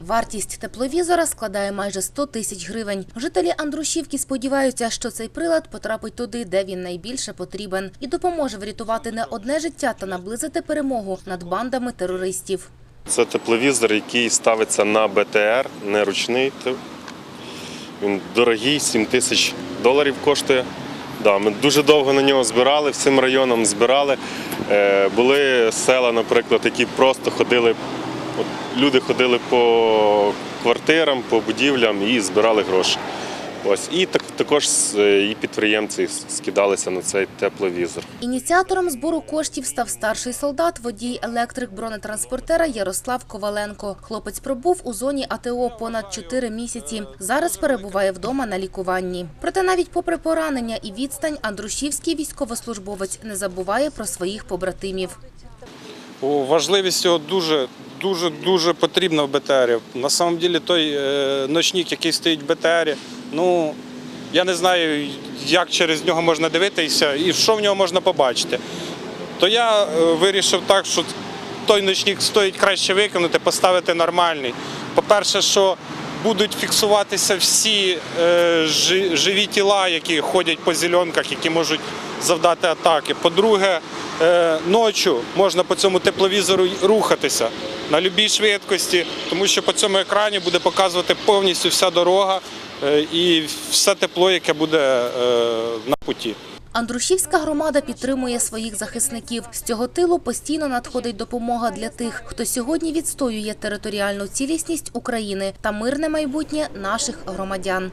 Вартість тепловізора складає майже 100 тисяч гривень. Жителі Андрушівки сподіваються, що цей прилад потрапить туди, де він найбільше потрібен, і допоможе врятувати не одне життя та наблизити перемогу над бандами терористів. Це тепловізор, який ставиться на БТР, не ручний. Він дорогий, 7 тисяч доларів коштує. Да, ми дуже довго на нього збирали, всім районам збирали. Е, були села, наприклад, які просто ходили, от люди ходили по квартирам, по будівлям і збирали гроші. Ось. І так, також і підприємці скидалися на цей тепловізор. Ініціатором збору коштів став старший солдат, водій електрик бронетранспортера Ярослав Коваленко. Хлопець пробув у зоні АТО понад 4 місяці. Зараз перебуває вдома на лікуванні. Проте навіть попри поранення і відстань, Андрушівський військовослужбовець не забуває про своїх побратимів. Важливість цього дуже, дуже, дуже потрібно в БТРі. На самом деле той е, ночник, який стоїть в БТРі, ну я не знаю, як через нього можна дивитися і що в нього можна побачити. То я е, вирішив так, що той ночник стоїть краще викинути, поставити нормальний. По-перше, що будуть фіксуватися всі е, живі тіла, які ходять по зеленках, які можуть завдати атаки. По-друге, е, ночі можна по цьому тепловізору рухатися на будь-якій швидкості, тому що по цьому екрані буде показувати повністю вся дорога е, і все тепло, яке буде на путі. Андрушівська громада підтримує своїх захисників. З цього тилу постійно надходить допомога для тих, хто сьогодні відстоює територіальну цілісність України та мирне майбутнє наших громадян.